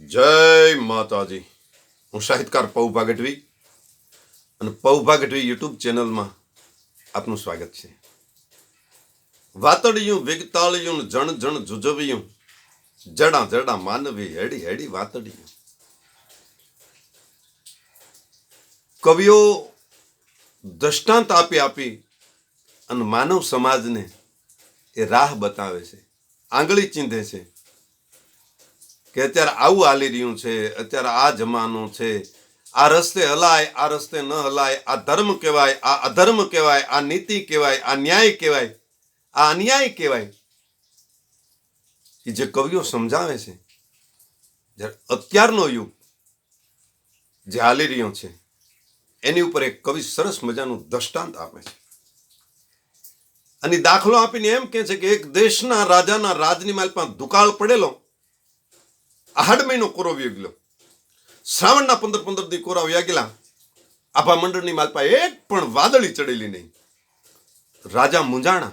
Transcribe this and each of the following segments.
જય માતાજી. હું સાહિત્યકાર પૌ ભાગટવી અને પૌ ભાગટવી યુટ્યુબ ચેનલમાં આપનું સ્વાગત છે. વાતડિયું, વિગતાળિયું, જણ જણ જુજવ્યું, જડા જડા માનવી હેડી હેડી વાતડિયું. કવિઓ દ્રષ્ટાંત આપી આપી અને માનવ સમાજને એ રાહ બતાવે છે, આંગળી ચીંધે છે. કે અત્યારે આવું હાલી રહ્યું છે, અત્યારે આ જમાનો છે. આ રસ્તે હલાય, આ રસ્તે ન હલાય, આ ધર્મ કહેવાય, આ અધર્મ કહેવાય, આ નીતિ કહેવાય, આ ન્યાય કહેવાય, આ અન્યાય કહેવાય. એ જે કવિઓ સમજાવે છે અત્યારનો યુગ જે હાલી રહ્યો છે, એની ઉપર એક કવિ સરસ મજાનું દ્રષ્ટાંત આપે છે. અને દાખલો આપીને એમ કહે છે કે એક દેશના રાજાના રાજની માલમાં દુકાળ પડેલો આહાડ મહિનો કોરો વ્યો શ્રાવણના પંદર પંદર દી કોરા વ્યા ગયેલા. આભા મંડળની માલપા એક પણ વાદળી ચડેલી નહીં. રાજા મુંજાણા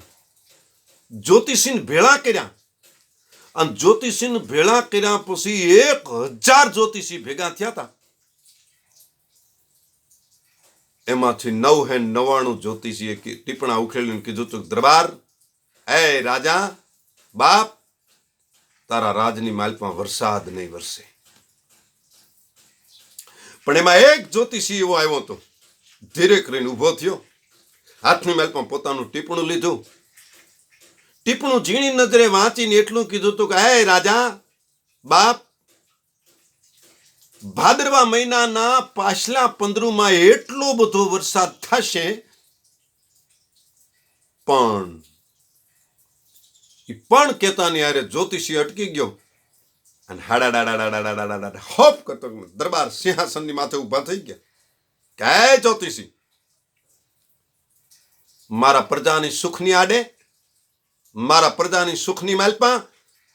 જ્યોતિષીને ભેળા કર્યા. અને જ્યોતિષીને ભેળા કર્યા પછી એક હજાર જ્યોતિષી ભેગા થયા હતા એમાંથી નવ હે નવાણું જ્યોતિષીએ ટીપણા ઉખેલીને કીધું તું દરબાર, એ રાજા, બાપ તારા રાજની માલપમાં વરસાદ નહીં વરસે. પણ એમાં એક જ્યોતિષી એવો આવ્યો હતો. ધીરે કરીને ઊભો થયો. હાથની માલપમાં પોતાનું ટીપણું લીધું. ટીપણું ઝીણી નજરે વાંચીને એટલું કીધું હતું કે, હે રાજા, બાપ, ભાદરવા મહિનાના પાછલા પંદરુમાં એટલો બધો વરસાદ થશે. પણ ઈ પણ કેતાની હારે જ્યોતિષી અટકી ગયો અને હાડા ડાડા હોપ કરતો દરબાર સિંહાસનની માથે ઊભા થઈ ગયા કે જ્યોતિષી મારા પ્રજાની સુખની આડે મારા પ્રજાની સુખની માલપા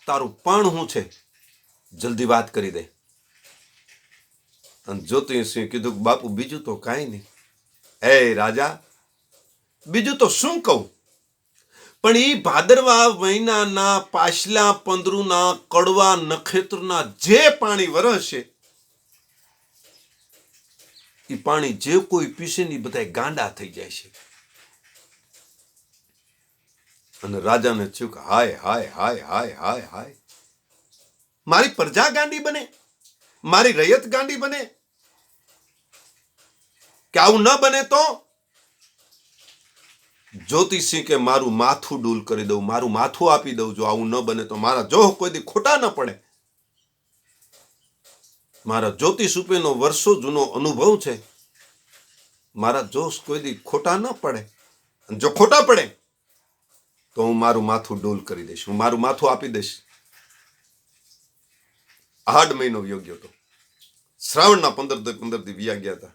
તારું પણ હું છે જલ્દી વાત કરી દે અને જ્યોતિષસિંહ કીધું બાપુ બીજું તો કાંઈ નહીં એ રાજા બીજું તો શું કહું પણ એ ભાદરવા મહિનાના પાછલા પંદરુના કડવા નક્ષત્રના જે પાણી વરસશે એ પાણી જે કોઈ પીશે ને બધા ગાંડા થઈ જાય છે. અને રાજાને થયું કે હાય હાય હાય હાય હાય હાય. મારી પ્રજા ગાંડી બને, મારી રૈયત ગાંડી બને. કે આવું ન બને તો જ્યોતિષી કે મારું માથું ડૂલ કરી દઉં, મારું માથું આપી દઉં, જો આવું ન બને તો મારા જો કોઈ દી ખોટા ન પડે. મારા જ્યોતિષ ઉપરનો વર્ષો જૂનો અનુભવ છે. મારા જોશ કોઈ દી ખોટા ન પડે. જો ખોટા પડે, તો હું મારું માથું ડોલ કરી દઈશ, હું મારું માથું આપી દઈશ. આઠ મહિનો યોગ્ય હતો. શ્રાવણના પંદર પંદર દી વ્યા ગયા હતા.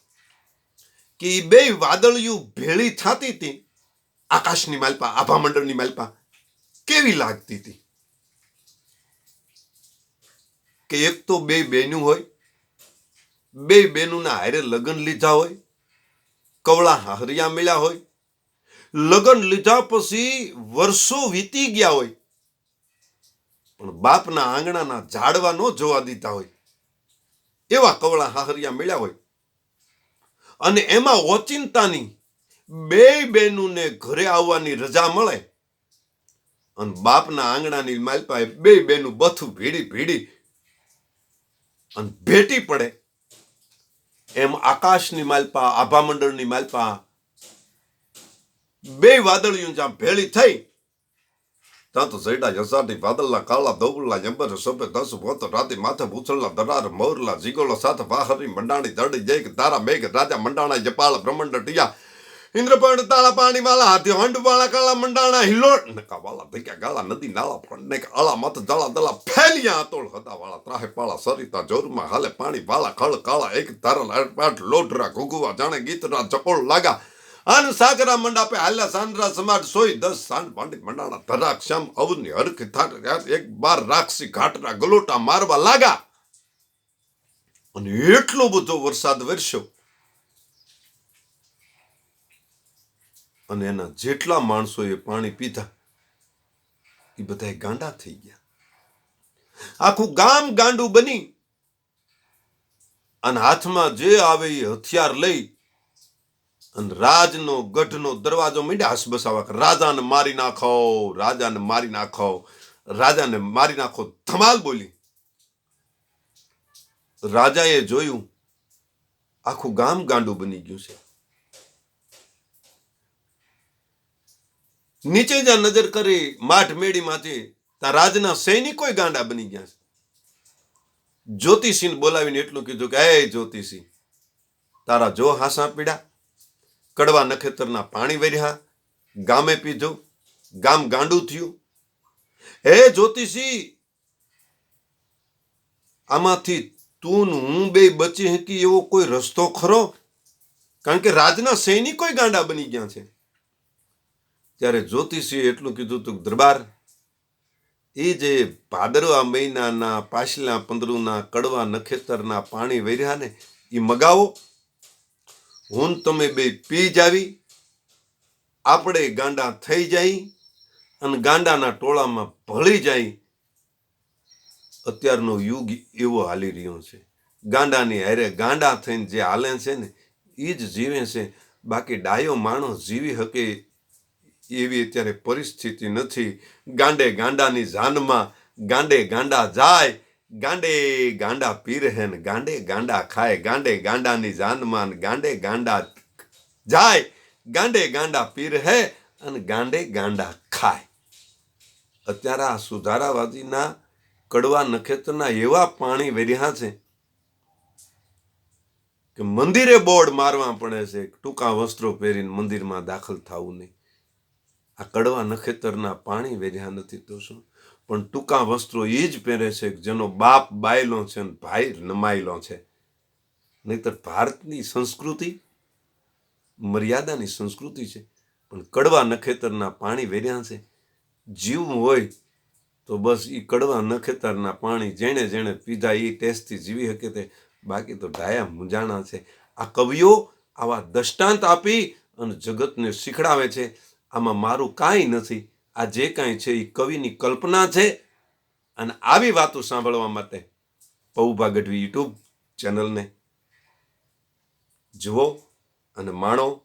કે એ બે વાદળિયું ભેળી થતી હતી આકાશની માલપા આભા મંડળની માલપા, કેવી લાગતી હતી કે એક તો બે બેનું હોય, બે બેનુના હારે લગ્ન લીધા હોય, કવળા હારિયા મળ્યા હોય, લગ્ન લીધા પછી વર્ષો વીતી ગયા હોય, પણ બાપના આંગણાના ઝાડવા ન જોવા દીધા હોય, એવા કવળા હાહરિયા મળ્યા હોય અને એમાં ઓચિંતાની બે બહેનોને ઘરે આવવાની રજા મળે. અને બાપના આંગણાની માલપાએ બે બેનું બથું ભીડી ભીડી અને ભેટી પડે. એમ આકાશની માલપા આભામંડળની માલપા બે વાદળિયું જ્યાં ભેળી થઈ ત્યાં તો સૈડા યસાટી વાદળના કાળા ધોબલા જંબર સોપે દસ પોત રાતે માથે ભૂસળના દરાર મોરલા જીગોળો સાથે વાહરી મંડાણી દરડી જય તારા મેઘ રાજા મંડાણા જપાળ બ્રહ્માંડ ટિયા ઇન્દ્રપર્ણ તાળા પાણી વાળા હાથી હંડ વાળા કાળા મંડાણા હિલોટ નકા વાળા ધક્યા ગાળા નદી નાળા પણ ને આળા મત જળા દલા ફેલિયા આતોળ હતા વાળા ત્રાહે પાળા સરિતા જોરમાં હાલે પાણી વાળા ખળ કાળા એક તારા પાટ લોટરા ઘુઘુવા જાણે ગીતરા ચકોળ લાગા આન સાગરા મંડાપે હાલ્યા સાંદ્રા સમાટ સોય દસ સાંજ પાંડી મંડાણા ધરા ક્ષમ અવની હરખ થાટ એક બાર રાક્ષી ઘાટના ગલોટા મારવા લાગા. અને એટલો બધો વરસાદ વરસ્યો. અને એના જેટલા માણસોએ પાણી પીધા એ બધા ગાંડા થઈ ગયા. આખું ગામ ગાંડું બની. અને હાથમાં જે આવે એ હથિયાર લઈ અને રાજનો, ગઢનો દરવાજો મીંડ્યા હસબસાવા. રાજાને મારી નાખો, રાજાને મારી નાખો, રાજાને મારી નાખો, ધમાલ બોલી રાજાએ જોયું, આખું ગામ ગાંડું બની ગયું છે નીચે જ્યાં નજર કરી માઠ મેળીમાંથી ત્યાં રાજના સૈનિકોય ગાંડા બની ગયા છે જ્યોતિષીને બોલાવીને એટલું કીધું કે હે જ્યોતિષી, તારા જો હાસા પીડા કડવા નખેતરના પાણી વર્યા, ગામે પીધું, ગામ ગાંડું થયું. હે જ્યોતિષી, આમાંથી તું હું બે બચી હકી એવો કોઈ રસ્તો ખરો? કારણ કે રાજના સૈનિકોય ગાંડા બની ગયા છે. ત્યારે જ્યોતિષીએ એટલું કીધું તું દરબાર, એ જે ભાદરવા મહિનાના પાછલા પંદરુના કડવા નખેતરના પાણી વેર્યા ને એ મગાવો. હું તમે બે પી જાવી આપણે ગાંડા થઈ જાય અને ગાંડાના ટોળામાં ભળી જાય. અત્યારનો યુગ એવો હાલી રહ્યો છે. ગાંડાની હારે ગાંડા થઈને જે હાલે છે ને એ જ જીવે છે. બાકી ડાયો માણસ જીવી શકે એવી અત્યારે પરિસ્થિતિ નથી. ગાંડે ગાંડાની જાનમાં ગાંડે ગાંડા જાય ગાંડે ગાંડા પીર હે ગાંડે ગાંડા ખાય, ગાંડે ગાંડાની જાનમાન, ગાંડે ગાંડા જાય, ગાંડે ગાંડા પીર હે અને ગાંડે ગાંડા ખાય. અત્યારે આ સુધારાવાદીના કડવા નખેત્રના એવા પાણી વેર્યા છે કે મંદિરે બોર્ડ મારવા પડે છે ટૂંકા વસ્ત્રો પહેરીને મંદિરમાં દાખલ થવું નહીં. આ કડવા નખેતરના પાણી વેર્યા નથી તો શું? પણ ટૂંકા વસ્ત્રો એ જ પહેરે છે જેનો બાપ બાયલો છે અને ભાઈ નમાયેલો છે. નહીતર ભારતની સંસ્કૃતિ મર્યાદાની સંસ્કૃતિ છે, પણ કડવા નખેતરના પાણી વેર્યા છે. જીવવું હોય તો બસ એ કડવા નખેતરના પાણી જેણે જેણે પીધા એ ટેસ્ટથી જીવી શકે તે, બાકી તો ડાયા મૂંઝાણા છે. આ કવિઓ આવા દષ્ટાંત આપી અને જગતને શીખડાવે છે. આમાં મારું કાંઈ નથી. આ જે કાંઈ છે એ કવિની કલ્પના છે અને આવી વાતો સાંભળવા માટે પૌભા ગઢવી યુટ્યુબ ચેનલને જુઓ અને માણો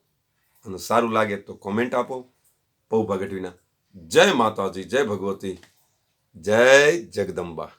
અને સારું લાગે તો કોમેન્ટ આપો. પૌભા ગઢવીના જય માતાજી, જય ભગવતી. જય જગદંબા.